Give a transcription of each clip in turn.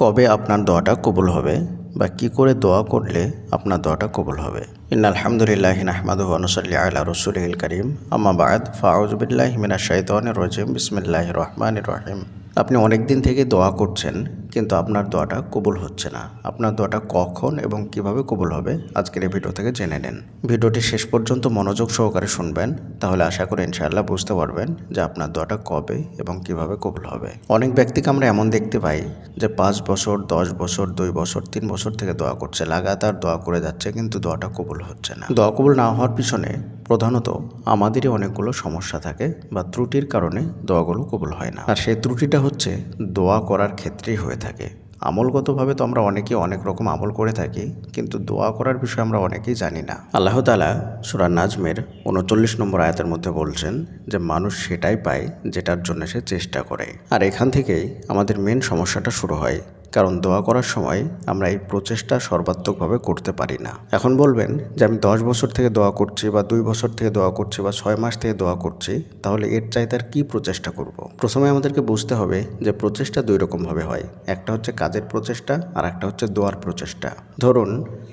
কবে আপনার দোয়াটা কবুল হবে বা কি করে দোয়া করলে আপনার দোয়াটা কবুল হবে? ইন আলহামদুলিল্লাহ আহমদ আল্লাহ রসুল করিম। আমাবাদ বাদ ফাউজবিল্লাহ মিনা শাহিদ রজিম। বিসমিল্লাহ রহমান রহিম। আপনি অনেক দিন থেকে দোয়া করছেন কিন্তু আপনার দোয়াটা কবুল হচ্ছে না। আপনার দোয়াটা কখন এবং কীভাবে কবুল হবে আজকের এই ভিডিও থেকে জেনে নেন। ভিডিওটি শেষ পর্যন্ত মনোযোগ সহকারে শুনবেন, তাহলে আশা করি ইনশাআল্লাহ বুঝতে পারবেন যে আপনার দোয়াটা কবে এবং কীভাবে কবুল হবে। অনেক ব্যক্তিকে আমরা এমন দেখতে পাই যে পাঁচ বছর, দশ বছর, দুই বছর, তিন বছর থেকে দোয়া করছে। লাগাতার দোয়া করে যাচ্ছে কিন্তু দোয়াটা কবুল হচ্ছে না। দোয়া কবুল না হওয়ার পিছনে প্রধানত আমাদেরই অনেকগুলো সমস্যা থাকে বা ত্রুটির কারণে দোয়াগুলো কবুল হয় না। আর সেই ত্রুটিটা হচ্ছে দোয়া করার ক্ষেত্রেই হয়ে থাকে। আমলগতভাবে তো আমরা অনেকেই অনেক রকম আমল করে থাকি, কিন্তু দোয়া করার বিষয়ে আমরা অনেকেই জানি না। আল্লাহ তালা সুরা নাজমের উনচল্লিশ নম্বর আয়াতের মধ্যে বলছেন যে, মানুষ সেটাই পায় যেটার জন্য সে চেষ্টা করে। আর এখান থেকেই আমাদের মেন সমস্যাটা শুরু হয়। কারণ দোয়া করার সময় আমরা এই প্রচেষ্টা সর্বাত্মকভাবে করতে পারি না। এখন বলবেন যে আমি দশ বছর থেকে দোয়া করছি বা দুই বছর থেকে দোয়া করছি বা ছয় মাস থেকে দোয়া করছি, তাহলে এর চাইতে আর কী প্রচেষ্টা করব। প্রথমে আমাদেরকে বুঝতে হবে যে প্রচেষ্টা দুই রকমভাবে হয়। একটা হচ্ছে কাজের প্রচেষ্টা আর একটা হচ্ছে দোয়ার প্রচেষ্টা। ধরুন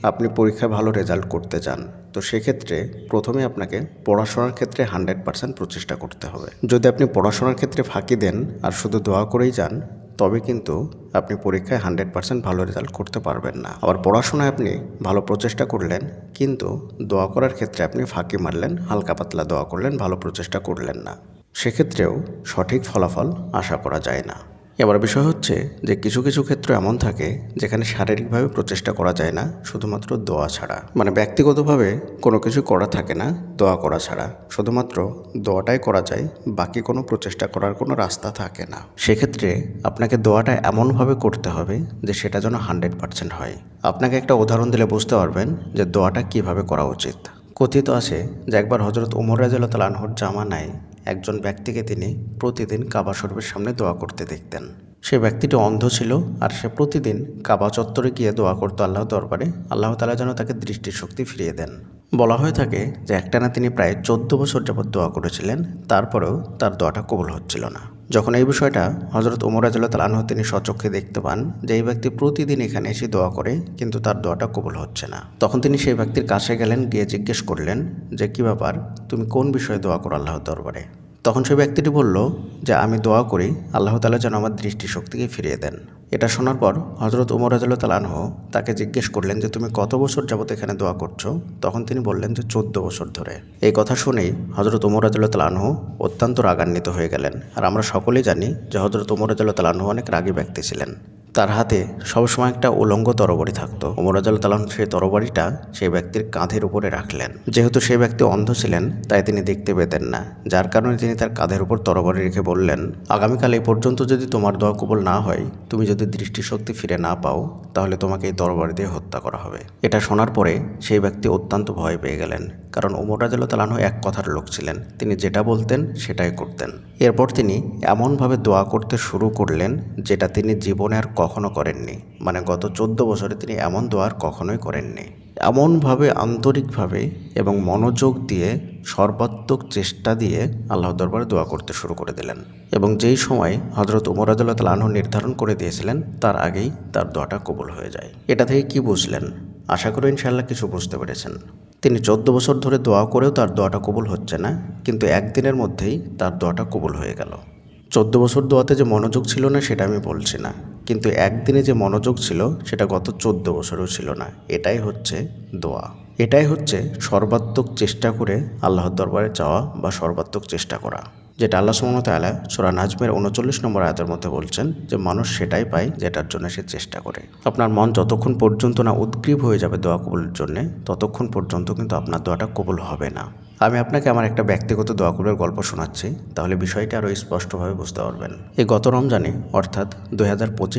আপনি পরীক্ষায় ভালো রেজাল্ট করতে চান, তো সেক্ষেত্রে প্রথমে আপনাকে পড়াশোনার ক্ষেত্রে হান্ড্রেড পার্সেন্ট প্রচেষ্টা করতে হবে। যদি আপনি পড়াশোনার ক্ষেত্রে ফাঁকি দেন আর শুধু দোয়া করেই যান তবে কিন্তু আপনি পরীক্ষায় হান্ড্রেড পার্সেন্ট ভালো রেজাল্ট করতে পারবেন না। আবার পড়াশোনায় আপনি ভালো প্রচেষ্টা করলেন, কিন্তু দোয়া করার ক্ষেত্রে আপনি ফাঁকি মারলেন, হালকা পাতলা দোয়া করলেন, ভালো প্রচেষ্টা করলেন না। সেক্ষেত্রেও সঠিক ফলাফল আশা করা যায় না। এবার বিষয় হচ্ছে যে কিছু কিছু ক্ষেত্র এমন থাকে যেখানে শারীরিকভাবে প্রচেষ্টা করা যায় না, শুধুমাত্র দোয়া ছাড়া। মানে ব্যক্তিগতভাবে কোনো কিছু করা থাকে না, দোয়া করা ছাড়া। শুধুমাত্র দোয়াটাই করা যায়, বাকি কোনো প্রচেষ্টা করার কোনো রাস্তা থাকে না। সেক্ষেত্রে আপনাকে দোয়াটা এমনভাবে করতে হবে যে সেটা যেন হান্ড্রেড পার্সেন্ট হয়। আপনাকে একটা উদাহরণ দিলে বুঝতে পারবেন যে দোয়াটা কীভাবে করা উচিত। কথিত আছে যে একবার হজরত উমর রাজিয়াল তালানহর জামানায় একজন ব্যক্তিকে তিনি প্রতিদিন কাবা শরীফের সামনে দোয়া করতে দেখতেন। সে ব্যক্তিটি অন্ধ ছিল আর সে প্রতিদিন কাবা চত্বরে গিয়ে দোয়া করতো আল্লাহ দরবারে। আল্লাহ তালা যেন তাকে দৃষ্টিশক্তি ফিরিয়ে দেন। বলা হয়ে থাকে যে একটানা তিনি প্রায় চোদ্দ বছর যাবৎ দোয়া করেছিলেন, তারপরেও তার দোয়াটা কবুল হচ্ছিল না। যখন এই বিষয়টা হজরত উমর আজল্লাহ তালানহ তিনি সচক্ষে দেখতে পান যে এই ব্যক্তি প্রতিদিন এখানে এসে দোয়া করে, কিন্তু তার দোয়াটা কবল হচ্ছে না। তখন তিনি সেই ব্যক্তির কাছে গেলেন, গিয়ে জিজ্ঞেস করলেন যে, কী ব্যাপার? তুমি কোন বিষয়ে দোয়া করো আল্লাহর দরবারে? তখন সেই ব্যক্তিটি বলল যে, আমি দোয়া করি আল্লাহ তালা যেন আমার দৃষ্টিশক্তিকে ফিরিয়ে দেন। এটা শোনার পর হজরত উমর আজল্লাহ তালানহ তাকে জিজ্ঞেস করলেন যে, তুমি কত বছর যাবত এখানে দোয়া করছ? তখন তিনি বললেন যে, চোদ্দ বছর ধরে। এই কথা শুনেই হজরত উমর আজল্লাহ তালানহ অত্যন্ত রাগান্বিত হয়ে গেলেন। আর আমরা সকলেই জানি যে হজরত উমর তালানহ অনেক রাগী ব্যক্তি ছিলেন। তার হাতে সবসময় একটা উলঙ্গ তরবারি থাকতো। ওমরাজুল তালাম সেই তরবারিটা সেই ব্যক্তির কাঁধের উপরে রাখলেন। যেহেতু সেই ব্যক্তি অন্ধ ছিলেন, তাই তিনি দেখতে পেতেন না। যার কারণে তিনি তার কাঁধের উপর তরবারি রেখে বললেন, আগামীকাল এই পর্যন্ত যদি তোমার দোয়া কবল না হয়, তুমি যদি দৃষ্টিশক্তি ফিরে না পাও, তাহলে তোমাকে এই তরবারি দিয়ে হত্যা করা হবে। এটা শোনার পরে সেই ব্যক্তি অত্যন্ত ভয় পেয়ে গেলেন, কারণ ওমর রাজুল তালানহ এক কথার লোক ছিলেন। তিনি যেটা বলতেন, সেটাই করতেন। এরপর তিনি এমনভাবে দোয়া করতে শুরু করলেন, যেটা তিনি জীবনে আর কখনো করেননি। মানে গত চোদ্দ বছরে তিনি এমন দোয়ার কখনোই করেননি। এমনভাবে আন্তরিকভাবে এবং মনোযোগ দিয়ে, সর্বাত্মক চেষ্টা দিয়ে আল্লাহ দরবারে দোয়া করতে শুরু করে দিলেন। এবং যেই সময় হজরত উমর আদুল্লাহ তালাহ নির্ধারণ করে দিয়েছিলেন, তার আগেই তার দোয়াটা কবুল হয়ে যায়। এটা থেকে কি বুঝলেন? আশা করি ইনশাল্লাহ কিছু বুঝতে পেরেছেন। তিনি চোদ্দ বছর ধরে দোয়া করেও তার দোয়াটা কবুল হচ্ছে না, কিন্তু একদিনের মধ্যেই তার দোয়াটা কবুল হয়ে গেল। চোদ্দ বছর দোয়াতে যে মনোযোগ ছিল না, সেটা আমি বলছি না। কিন্তু একদিনে যে মনোযোগ ছিল, সেটা গত চোদ্দ বছরও ছিল না। এটাই হচ্ছে দোয়া। এটাই হচ্ছে সর্বাত্মক চেষ্টা করে আল্লাহর দরবারে চাওয়া বা সর্বাত্মক চেষ্টা করা। যেটা আল্লাহ সুমত আলা সোরা নাজমের উনচল্লিশ নম্বর আয়াতের মধ্যে বলছেন যে, মানুষ সেটাই পায় যেটার জন্য সে চেষ্টা করে। আপনার মন যতক্ষণ পর্যন্ত না উদ্গ্রীব হয়ে যাবে দোয়া কবুলের জন্যে, ততক্ষণ পর্যন্ত কিন্তু আপনার দোয়াটা কবুল হবে না। আমি আপনাকে আমার একটা ব্যক্তিগত দোয়া গল্প শোনাচ্ছি। তাহলে বিষয়টা আরও স্পষ্টভাবে বুঝতে পারবেন। এই গত রমজানে, অর্থাৎ দু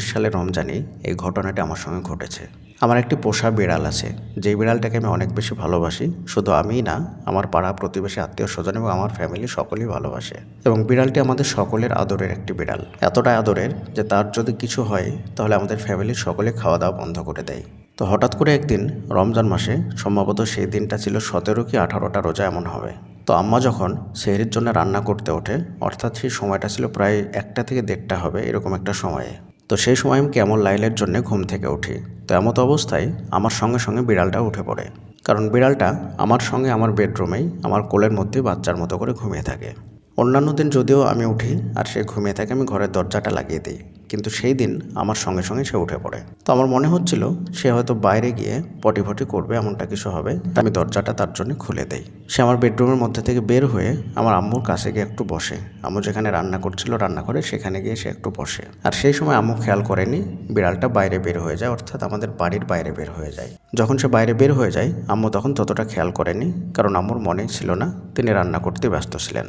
সালের রমজানে, এই ঘটনাটি আমার সঙ্গে ঘটেছে। আমার একটি পোষা বিড়াল আছে। যেই বিড়ালটাকে আমি অনেক বেশি ভালোবাসি, শুধু আমিই না, আমার পাড়া প্রতিবেশী, আত্মীয় স্বজন এবং আমার ফ্যামিলি সকলেই ভালোবাসে। এবং বিড়ালটি আমাদের সকলের আদরের একটি বিড়াল। এতটাই আদরের যে তার যদি কিছু হয়, তাহলে আমাদের ফ্যামিলির সকলে খাওয়া দাওয়া বন্ধ করে দেয়। তো হঠাৎ করে একদিন রমজান মাসে সম্ভবত সেই দিনটা ছিল সতেরো কি আঠারোটা রোজা এমন হবে। তো আম্মা যখন সেহরির জন্য রান্না করতে ওঠে, অর্থাৎ সেই সময়টা ছিল প্রায় একটা থেকে দেড়টা হবে এরকম একটা সময়ে। তো সেই সময় আমি কেমন লাইলের জন্য ঘুম থেকে উঠি। তো এমত অবস্থায় আমার সঙ্গে সঙ্গে বিড়ালটা উঠে পড়ে। কারণ বিড়ালটা আমার সঙ্গে আমার বেডরুমেই, আমার কোলের মধ্যে বাচ্চার মতো করে ঘুমিয়ে থাকে। অন্যান্য দিন যদিও আমি উঠি আর সে ঘুমিয়ে থাকে, আমি ঘরের দরজাটা লাগিয়ে দিই। কিন্তু সেই দিন আমার সঙ্গে সঙ্গে সে উঠে পড়ে। তো আমার মনে হচ্ছিল, সে হয়তো বাইরে গিয়ে পটি ফটি করবে, এমনটা কিছু হবে। আমি দরজাটা তার জন্য খুলে দেই। সে আমার বেডরুমের মধ্যে থেকে বের হয়ে আমার আম্মুর কাছে গিয়ে একটু বসে। আম্মু যেখানে রান্না করছিল, রান্না করে সেখানে গিয়ে সে একটু বসে। আর সেই সময় আম্মু খেয়াল করেনি, বিড়ালটা বাইরে বের হয়ে যায়, অর্থাৎ আমাদের বাড়ির বাইরে বের হয়ে যায়। যখন সে বাইরে বের হয়ে যায়, আম্মু তখন ততটা খেয়াল করেনি, কারণ আম্মুর মনেই ছিল না, তিনি রান্না করতে ব্যস্ত ছিলেন।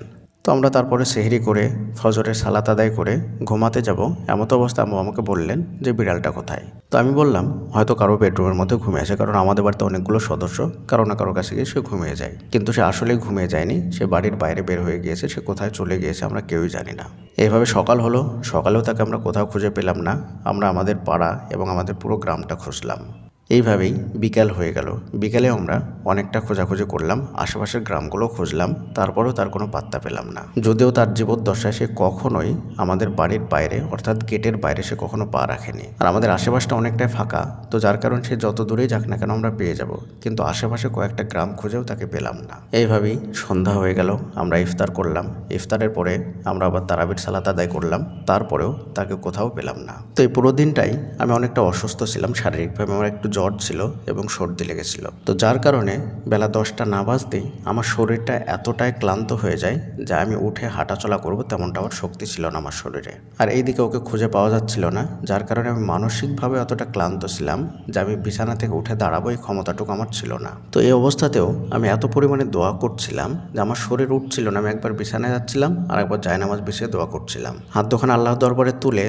তো আমরা তারপরে সেহরি করে, ফজরের সালাত আদায় করে ঘুমাতে যাব। এমত অবস্থা আম্মু আমাকে বললেন যে, বিড়ালটা কোথায়? তো আমি বললাম, হয়তো কারও বেডরুমের মধ্যে ঘুমিয়ে আছে কারণ আমাদের বাড়িতে অনেকগুলো সদস্য, কারও না কারও কাছে গিয়ে সে ঘুমিয়ে যায়। কিন্তু সে আসলেই ঘুমিয়ে যায়নি, সে বাড়ির বাইরে বের হয়ে গিয়েছে, সে কোথায় চলে গিয়েছে আমরা কেউই জানি না। এইভাবে সকাল হলো, সকালেও তাকে আমরা কোথাও খুঁজে পেলাম না, আমরা আমাদের পাড়া এবং আমাদের পুরো গ্রামটা খুঁজলাম। এইভাবেই বিকাল হয়ে গেল। বিকালে আমরা অনেকটা খোঁজাখুঁজি করলাম, আশেপাশের গ্রামগুলো খুঁজলাম, তারপরেও তার কোনো পাত্তা পেলাম না। যদিও তার জীবদ্দশায় সে কখনোই আমাদের বাড়ির বাইরে, অর্থাৎ গেটের বাইরে সে কখনো পা রাখেনি। আর আমাদের আশেপাশটা অনেকটাই ফাঁকা, তো যার কারণ সে যত দূরেই যাক না কেন আমরা পেয়ে যাব। কিন্তু আশেপাশে কয়েকটা গ্রাম খুঁজেও তাকে পেলাম না। এইভাবেই সন্ধ্যা হয়ে গেল, আমরা ইফতার করলাম। ইফতারের পরে আমরা আবার তারাবির সালাত আদায় করলাম, তারপরেও তাকে কোথাও পেলাম না। তো এই পুরো দিনটাই আমি অনেকটা অসুস্থ ছিলাম শারীরিকভাবে, আমার একটু জ্বর ছিল এবং সর্দি লেগেছিল। তো যার কারণে বেলা দশটা না বাজতেই আমার শরীরটা এতটাই ক্লান্ত হয়ে যায় যে আমি উঠে হাঁটাচলা করব তেমনটা আমার শক্তি ছিল না আমার শরীরে। আর এইদিকে ওকে খুঁজে পাওয়া যাচ্ছিল না, যার কারণে আমি মানসিকভাবে অতটা ক্লান্ত ছিলাম যে আমি বিছানা থেকে উঠে দাঁড়াবো এই ক্ষমতাটুকু আমার ছিল না। তো এই অবস্থাতেও আমি এত পরিমাণে দোয়া করছিলাম যে আমার শরীর উঠছিল না, আমি একবার বিছানায় যাচ্ছিলাম আর একবার জায়নামাজ বিছিয়ে দোয়া করছিলাম। হাত দোকান আল্লাহর দরবারে তুলে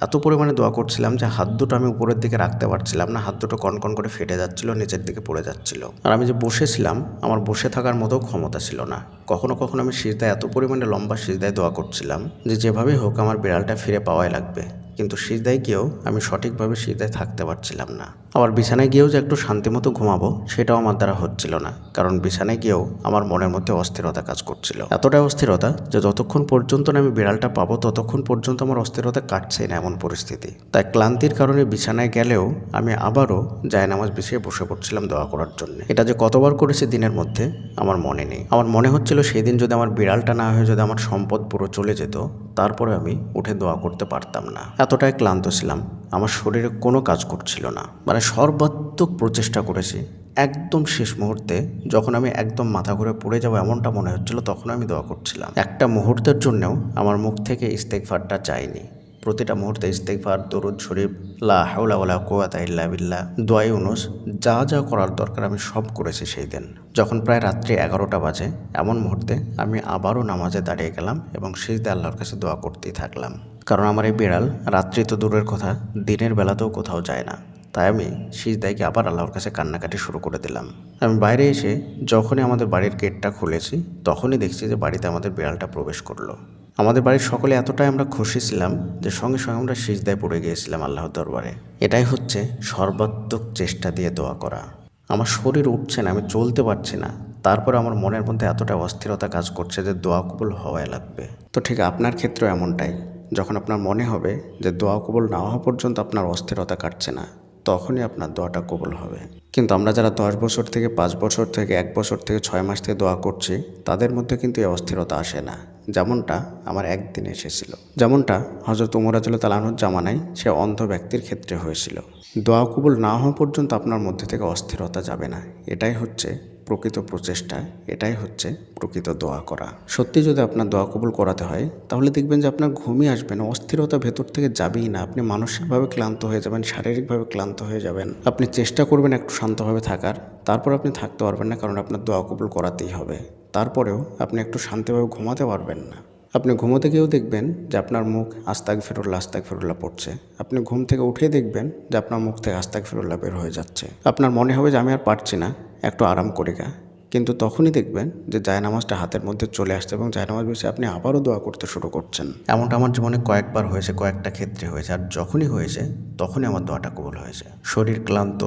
এত পরিমাণে দোয়া করছিলাম যে হাত দুটো আমি উপরের দিকে রাখতে পারছিলাম না, হাত দুটো কনকন করে ফেটে যাচ্ছিল, নিচের দিকে পড়ে যাচ্ছিল। আর আমি যে বসেছিলাম, আমার বসে থাকার মতো ক্ষমতা ছিল না। কখনো কখনো আমি সিজদায় এত পরিমাণে লম্বা সিজদায় দোয়া করছিলাম যে যেভাবেই হোক আমার বিড়ালটা ফিরে পাওয়াই লাগবে। কিন্তু সিজদায় গিয়েও আমি সঠিকভাবে সিজদায় থাকতে পারছিলাম না। আবার বিছানায় গিয়েও যে একটু শান্তিমতো ঘুমাবো, সেটাও আমার দ্বারা হচ্ছিল না। কারণ বিছানায় গিয়েও আমার মনের মধ্যে অস্থিরতা কাজ করছিল। এতটাই অস্থিরতা যে যতক্ষণ পর্যন্ত না আমি বিড়ালটা পাবো, ততক্ষণ পর্যন্ত আমার অস্থিরতা কাটছে না এমন পরিস্থিতি। তাই ক্লান্তির কারণে বিছানায় গেলেও আমি আবারও জায়নামাজ বিছিয়ে বসে পড়ছিলাম দোয়া করার জন্য। এটা যে কতবার করেছি দিনের মধ্যে আমার মনে নেই। আমার মনে হচ্ছিল সেদিন যদি আমার বিড়ালটা না হয়ে যদি আমার সম্পদ পুরো চলে যেত, তারপরে আমি উঠে দোয়া করতে পারতাম না। এতটাই ক্লান্ত ছিলাম, আমার শরীরে কোনো কাজ করছিল না। মানে সর্বাত্মক প্রচেষ্টা করেছি, একদম শেষ মুহূর্তে যখন আমি একদম মাথা ঘুরে পড়ে যাব এমনটা মনে হচ্ছিল, তখন আমি দোয়া করছিলাম। একটা মুহূর্তের জন্যও আমার মুখ থেকে ইস্তেকফারটা চাইনি। প্রতিটা মুহূর্তে ইস্তেকফার দরুদ শরীফ, লা হাওলা ওয়ালা কুওয়াতা ইল্লা বিল্লাহ দোয়াই উনুস যা যা করার দরকার আমি সব করেছি সেই দিন। যখন প্রায় রাত্রি এগারোটা বাজে, এমন মুহূর্তে আমি আবারও নামাজে দাঁড়িয়ে গেলাম এবং সিজদে আল্লাহর কাছে দোয়া করতেই থাকলাম। কারণ আমার এই বিড়াল রাত্রি তো দূরের কথা, দিনের বেলাতেও কোথাও যায় না। তাই আমি সিজদায় গিয়ে আবার আল্লাহর কাছে কান্নাকাটি শুরু করে দিলাম। আমি বাইরে এসে যখনই আমাদের বাড়ির গেটটা খুলেছি, তখনই দেখছি যে বাড়িতে আমাদের বিড়ালটা প্রবেশ করল। আমাদের বাড়ির সকলে এতটাই আমরা খুশি ছিলাম যে সঙ্গে সঙ্গে আমরা সিজদায় পড়ে গিয়েছিলাম আল্লাহর দরবারে। এটাই হচ্ছে সর্বাত্মক চেষ্টা দিয়ে দোয়া করা। আমার শরীর উঠছে না, আমি চলতে পারছি না। তারপর আমার মনের মধ্যে এতটা অস্থিরতা কাজ করছে যে দোয়া কবুল হওয়াই লাগবে। তো ঠিক আপনার ক্ষেত্রেও এমনটাই। যখন আপনার মনে হবে যে দোয়া কবল না হওয়া পর্যন্ত আপনার অস্থিরতা কাটছে না, তখনই আপনার দোয়াটা কবল হবে। কিন্তু আমরা যারা দশ বছর থেকে পাঁচ বছর থেকে এক বছর থেকে ছয় মাস থেকে দোয়া করছি, তাদের মধ্যে কিন্তু এই অস্থিরতা আসে না। যেমনটা আমার একদিন এসেছিল। যেমনটা হজরত উমরাজুল তালানুর জামানায় সে অন্ধ ব্যক্তির ক্ষেত্রে হয়েছিল। দোয়া কবুল না হওয়া পর্যন্ত আপনার মধ্যে থেকে অস্থিরতা যাবে না। এটাই হচ্ছে প্রকৃত প্রচেষ্টা, এটাই হচ্ছে প্রকৃত দোয়া করা। সত্যি যদি আপনার দোয়া কবুল করাতে হয়, তাহলে দেখবেন যে আপনার ঘুমই আসবে না, অস্থিরতা ভেতর থেকে যাবেই না, আপনি মানসিকভাবে ক্লান্ত হয়ে যাবেন, শারীরিকভাবে ক্লান্ত হয়ে যাবেন। আপনি চেষ্টা করবেন একটু শান্তভাবে থাকার, তারপর আপনি থাকতে পারবেন না, কারণ আপনার দোয়া কবুল করাতেই হবে। তারপরেও আপনি একটু শান্তিভাবে ঘুমাতে পারবেন না। আপনি ঘুমোতে গিয়েও দেখবেন যে আপনার মুখ আস্তাক ফেরুল্লা আস্তাক ফেরুল্লা পড়ছে। আপনি ঘুম থেকে উঠেই দেখবেন যে আপনার মুখ থেকে আস্তাক ফেরুল্লা বের হয়ে যাচ্ছে। আপনার মনে হবে যে আমি আর পারছি না একটু আরাম করে গা। কিন্তু তখনই দেখবেন যে জায়নামাজটা হাতের মধ্যে চলে আসছে এবং জায়নামাজ বসে আপনি আবারও দোয়া করতে শুরু করছেন। এমনটা আমার জীবনে কয়েকবার হয়েছে, কয়েকটা ক্ষেত্রে হয়েছে আর যখনই হয়েছে তখনই আমার দোয়াটা কবুল হয়েছে। শরীর ক্লান্ত,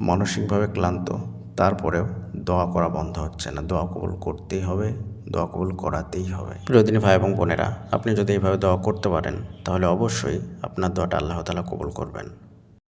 মানসিকভাবে ক্লান্ত, তারপরেও দোয়া করা বন্ধ হচ্ছে না। দোয়া কবুল করতেই হবে, দোয়া কবুল করাতেই হবে। প্রিয়দিনী ভাই এবং বোনেরা, আপনি যদি এইভাবে দোয়া করতে পারেন, তাহলে অবশ্যই আপনার দোয়াটা আল্লাহ তালা কবুল করবেন।